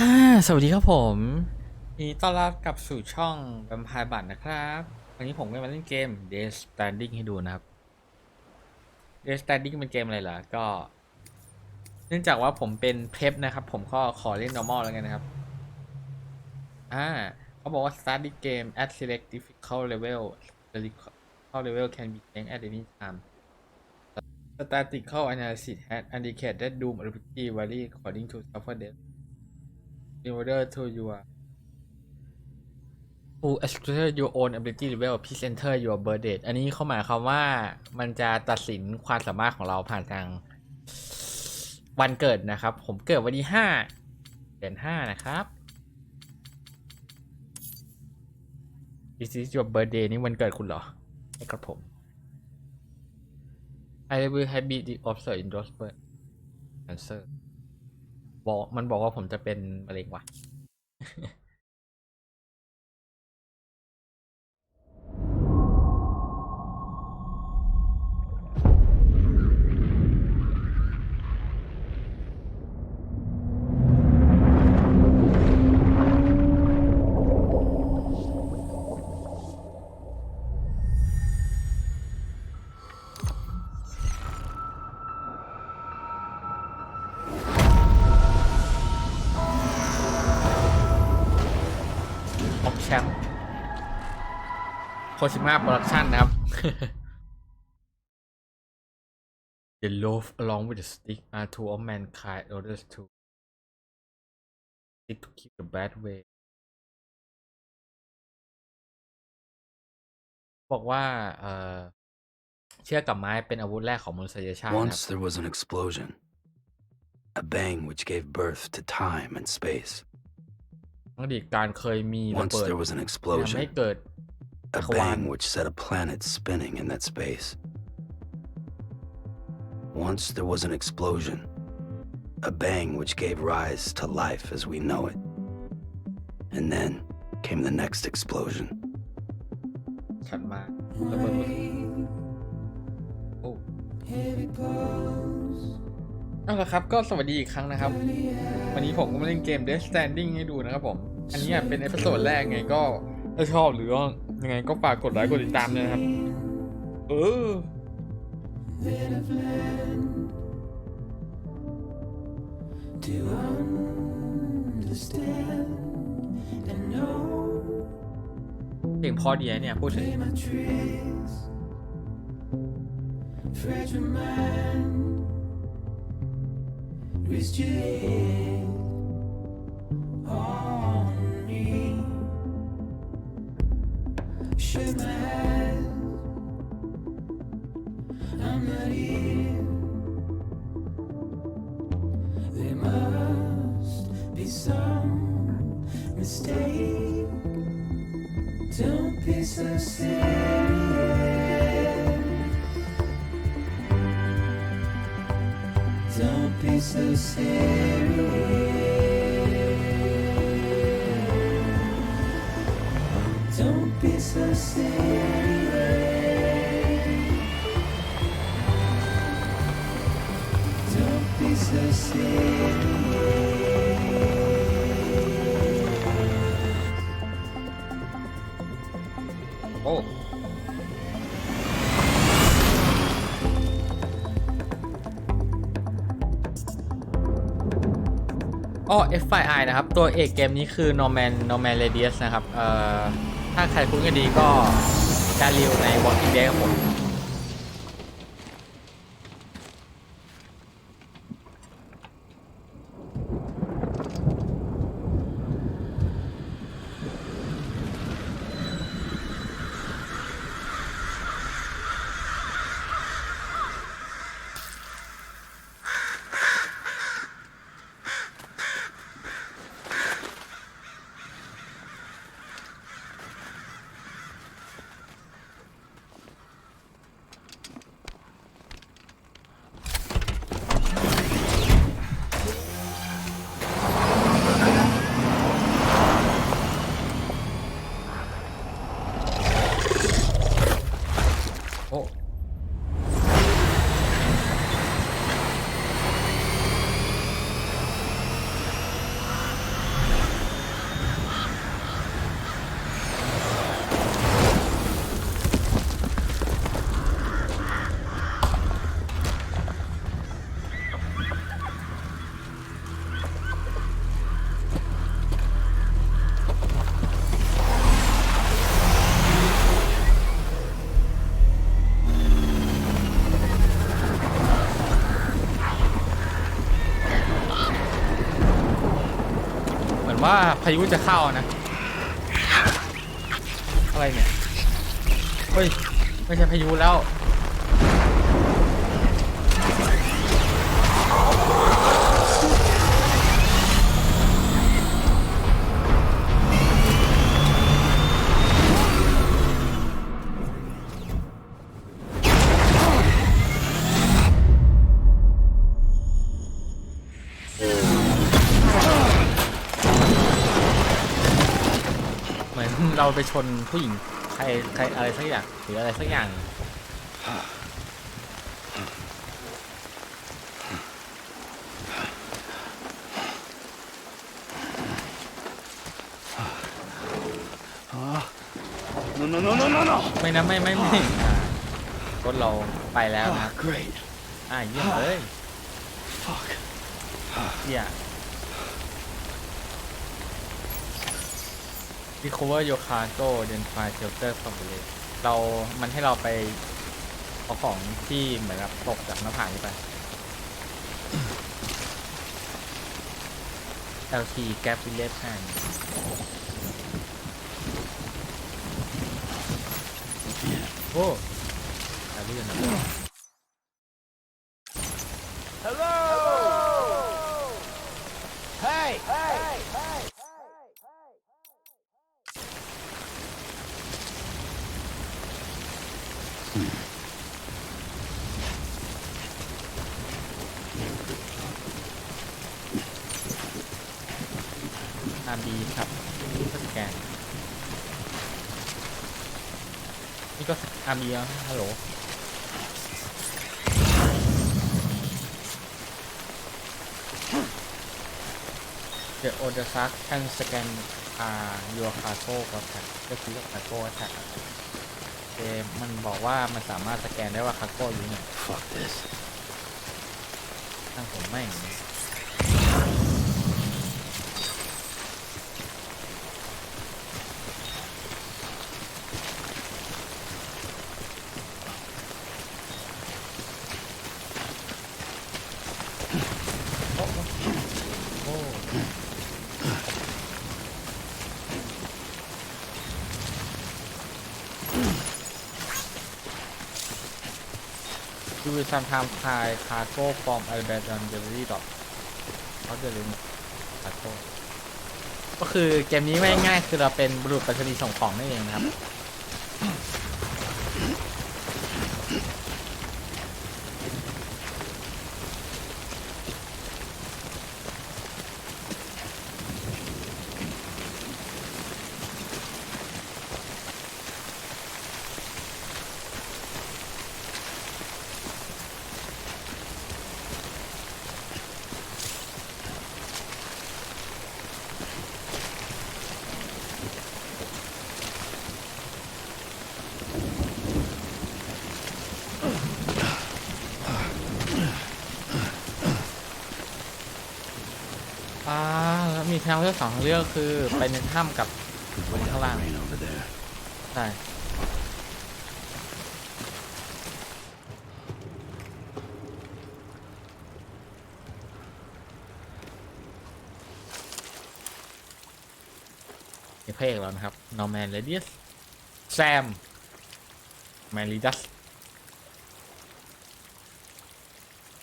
อ่าสวัสดีครับผมยินดีต้อนรับกลับสู่ช่อง Vampire บัตนะครับวันนี้ผมก็มาเล่นเกม d e a t Standing ให้ดูนะครับ d e a t Standing เป็นเกมอะไรเหรอ ก็ เนื่องจากว่าผมเป็นเพลนะครับ ผมก็ขอเล่น normal แล้วกันนะครับ อ่าเขาบอกว่า start the game at select difficult level difficult level can be changed at any time statistical analysis has indicated that doom ability vary according to suffer death in order to your to explore your own ability level please enter your birth date อันนี้เขาหมายความว่ามันจะตัดสินความสามารถของเราผ่านทางวันเกิดนะครับ ผมเกิดวันที่ห้าเดือนห้านะครับ This is your birthday นี่วันเกิดคุณเหรอใช่ครับผม I will have be the observed in those birth cancer บอกมันบอกว่าผมจะเป็นมะเร็งว่ะ โคชิม a โปรดักชั่นนะครับ The loaf along with the stick are two of mankind orders to stick to keep the bad way บอกว่าเอ่อเชือกกับไม้เป็นอาวุธแรกของมนุษยชาตินะครับ Once there was an explosion, a bang which gave birth to time and space. อดีตการเคยมีระ Once เบิด there was an ทำให้ explosion, เกิด a จักรวาล bang which set a planet spinning in that space. Once there was an explosion, a bang which gave rise to life as we know it. And then came the next explosion. ถัดมาระเบิดโอ้เอาละครับ ก็สวัสดีอีกครั้งนะครับ วันนี้ผมก็มาเล่นเกม Death Standing ให้ดูนะครับผม อันนี้อ่ะเป็นเอพิโซดแรกไงก็ ถ้าชอบหรือว่ายังไงก็ฝากกดไลค์กดติดตามเลยนะครับ เออเพลงพอดีนะเนี่ย พูดถึง There must be some mistake. Don't be so serious. Don't be so serious. โอ้อ้อ FII นะครับ ตัวเอกเกมนี้คือ Norman Norman Radius นะครับ เอ่อ ถ้าใครคุ้นกันดีก็การริวใน Walking Dead ครับผม ว่าพายุจะเข้านะ อะไรเนี่ย เฮ้ย ไม่ใช่พายุแล้ว ไปชนผู้หญิงใครใครอะไรสักอย่างหรืออะไรสักอย่าง No, no, no, no, no, no! ไม่นะไม่ไม่ไม่อ่ารถเราไปแล้วนะครับ great. อ่าเยี่ยมเลย Fuck. เยี่ย recover your cargo then find shelter from the lake เรา มันให้เราไป เอาของที่เหมือนกับตกจากหน้าผานี้ไป LT Gap Village แ n โอ้ตาเลื่อนนะอาร์บีครับสแกน นี่ ก็อาร์บีแล้วฮัลโหล The order suck can scan uh, your cargo contact ก็คือ your cargo attack เอมมันบอกว่ามันสามารถสแกนได้ว่าคาร์โก้อยู่ไหน Fuck this. ตั้งผมไม่งโอ้โอ้ ดูซัมทามคายคาร์โก้ฟอร์มไอแบดอนเดลิเวอรี่ดอกเขาจะเรียนคาร์โก้ก็คือเกมนี้ไม่ง่ายคือเราเป็นบรุษไปรษณีส่งของนั่นเองนะครับ อ่าแล้ว มีทางเลือกสองทางเลือกคือไปในถ้ำกับลงข้างล่างใช่พระเอกเรานะครับนอร์แมนเรเดียสแซมแมริดัส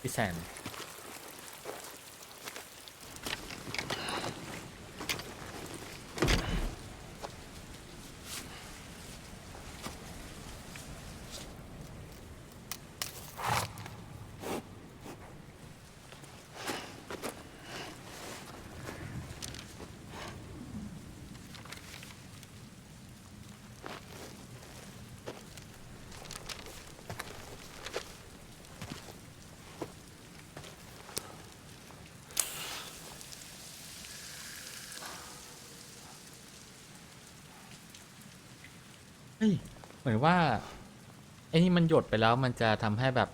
พี่แซม ฮ้ยเหมือนว่าไอ้นี่มันหยดไปแล้วมันจะทำให้แบบ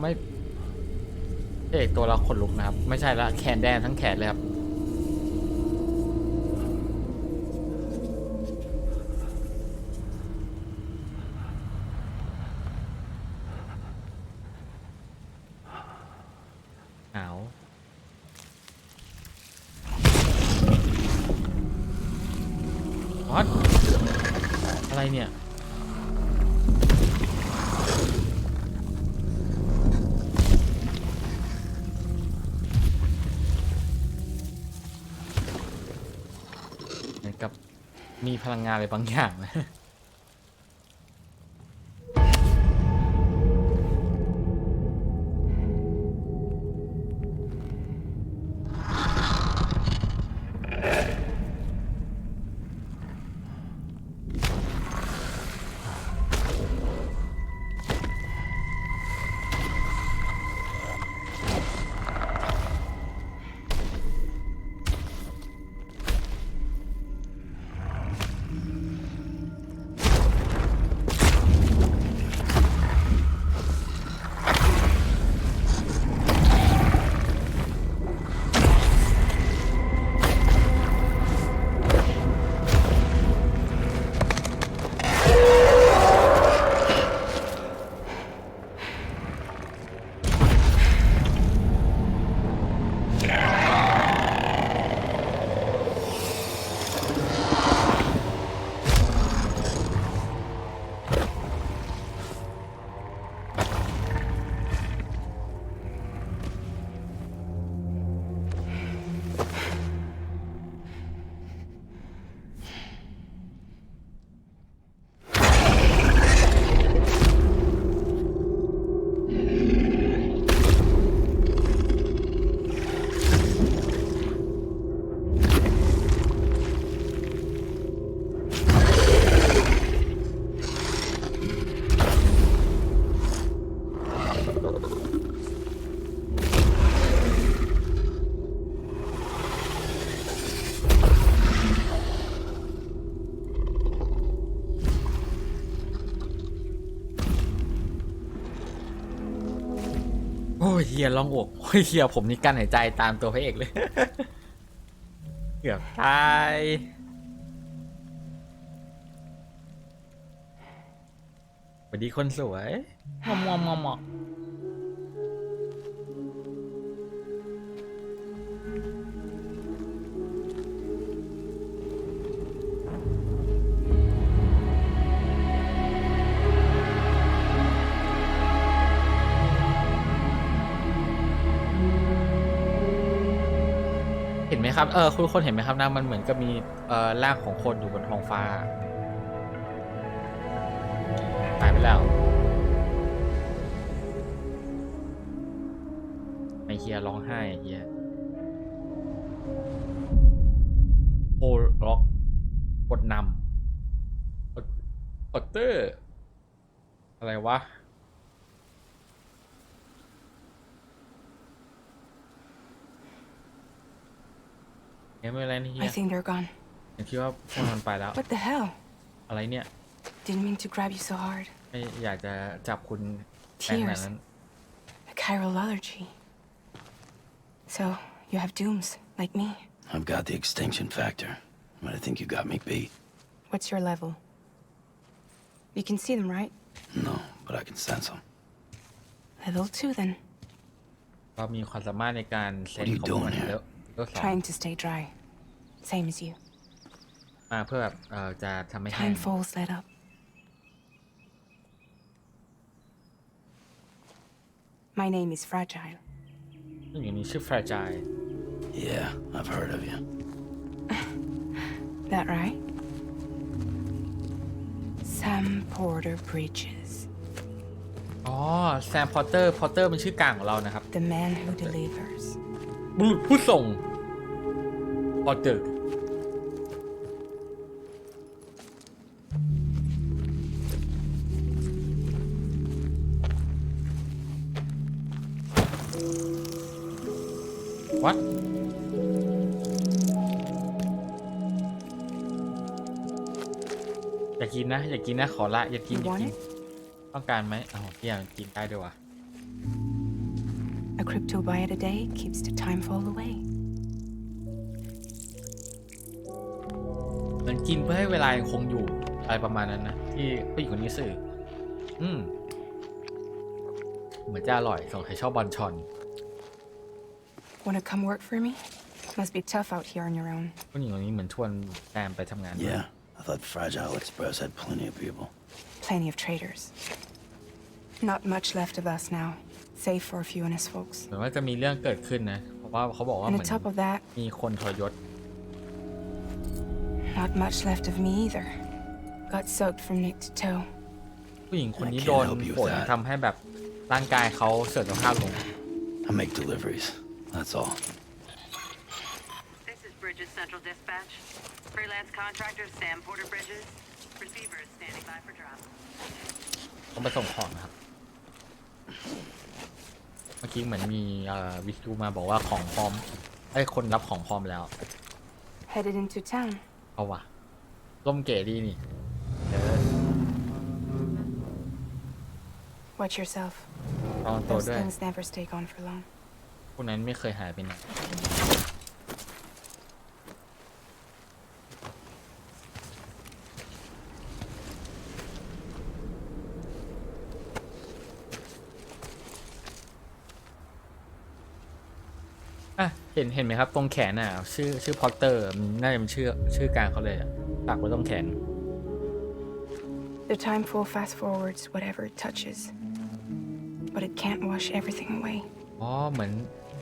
ไม่เอกตัวเราขนลุกนะครับ ไม่ใช่ละแขนแดงทั้งแขนเลยครับ มีพลังงานอะไรบางอย่างนะ อ้ยเฮียร้องอกโอ้ยเฮียผมนี่กั้นหายใจตามตัวพระเอกเลย เกือบตายสวัสดีคนสวยมอมมอมมอม เห็นไหมครับ เออคุณคนเห็นไหมครับนะมันเหมือนกับมีเอ่อร่างของคนอยู่บนท้องฟ้า ตายไปแล้ว ไอเฮียร้องไห้เฮียโอล็อกกดนำกดเตอร์ อะไรวะ ไม่เป็นไรนี่เฮี I ย think they're gone. ผมคิดว่าพวกมันไปแล้ว What the hell? อะไรเนี่ย Didn't mean to grab you so hard. ไม่อยากจะจับคุณแรงขนาด Tears. นั้น A chiral allergy. So, you have dooms, like me. I've got the extinction factor, but I think you got me beat. What's your level? You can see them, right? No, but I can sense them. Level 2 then. ก็มีความสามารถในการเซน What are you ของมัน doing here? แล้ว ก็สอง Trying to stay dry. Same as you. มาเพื่อแบบเอ่อจะทำให้แห้ง Time falls let up. My name is Fragile. ซึ่งอย่างนี้ชื่อแฟร์จาย Yeah, I've heard of you. That right? Sam Porter Bridges. อ๋อแซมพอตเตอร์พอตเตอร์เป็นชื่อกลางของเรานะครับ The man who delivers. บุรุษผู้ส่งพอตเตอร์วัดอยากกินนะ อยากกินนะ ขอละ อยากกิน You อยาก want กิน it? ต้องการไหมอ้าวพี่อยากกินได้ด้วยวะ A crypto bite a day keeps the time fall away. เหมือนกินเพื่อให้เวลายังคงอยู่ อะไรประมาณนั้นนะ ที่ผู้หญิงคนนี้สื่อ อืม เหมือนจะอร่อยสงสัยชอบบอลชอน Wanna come work for me? Must be tough out here on your own. ผู้หญิงคนนี้เหมือนชวนแซมไปทำงานด้วย Yeah, I thought Fragile Express had plenty of people. Plenty of traitors. Not much left of us now, save for a few honest folks. เหมือนว่าจะมีเรื่องเกิดขึ้นนะ เพราะว่าเขาบอกว่า And เห on มือน top of that, มีคนทรยศ not much left of me either. Got soaked from neck to toe. ผู้หญิงคนนี้ I โด can't น help you ฝ with น that. ทำให้แบบร่างกายเขาเสื่อมสภาพลง I make deliveries. That's all. This is Bridges Central Dispatch. Freelance contractor Sam Porter Bridges. Receiver is standing by for drop. ต้องไปส่งของนะครับ เ มื่อกี้เหมือนมีเอ่อวิทยุมาบอกว่าของพร้อมไอ้ยคนรับของพร้อมแล้ว Headed into town. เอาว่ะร่มเก๋ดีนี่เออ Watch yourself. ลองตัว Those ด้วย things never stay gone for long. พวกนั้นไม่เคยหายไปไหน เห็นเห็นไหมครับ ตรงแขนอะ ชื่อชื่อพอตเตอร์มันน่าจะเป็นชื่อชื่อกลางเขาเลยอะปากไว้ตรงแขน The time full fast forwards whatever it touches. But it can't wash everything away. อ๋อเหมือน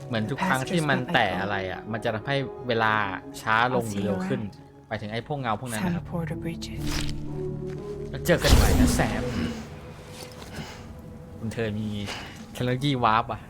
เหมือนทุกครั้งที่มันแตะอะไรอะ มันจะทำให้เวลาช้าลงหรือเร็วขึ้น ไปถึงไอ้พวกเงาพวกนั้นนะครับ Sam Porter Bridges. แล้วเจอกันใหม่นะแซมคุณเธอมีเทคโนโลยีวาร์ปอะ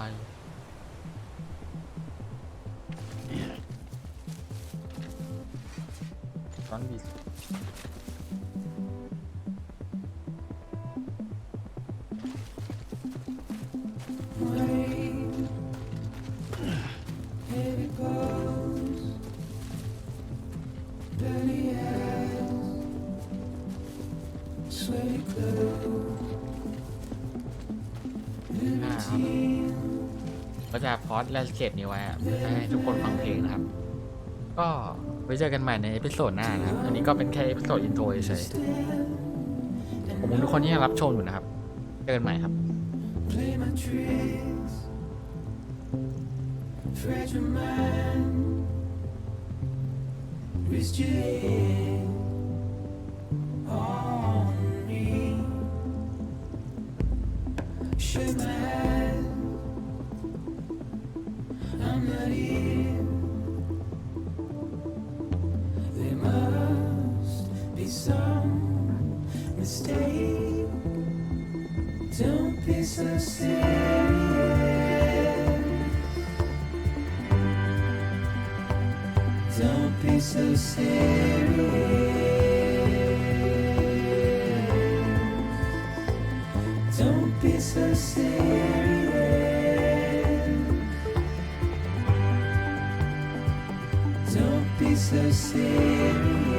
ไปร้อนบี ก็จะพอดแลนด์สเคปนี้ไว้ให้ทุกคนฟังเพลงนะครับ ก็ไว้เจอกันใหม่ในเอพิโซดหน้านะครับ อันนี้ก็เป็นแค่เอพิโซดอินโทรเฉยขอบคุณทุกคนที่รับชมอยู่นะครับ เจอกันใหม่ครับ treasure mine Wrist your head on me Shake my hand. Don't be so serious. So serious.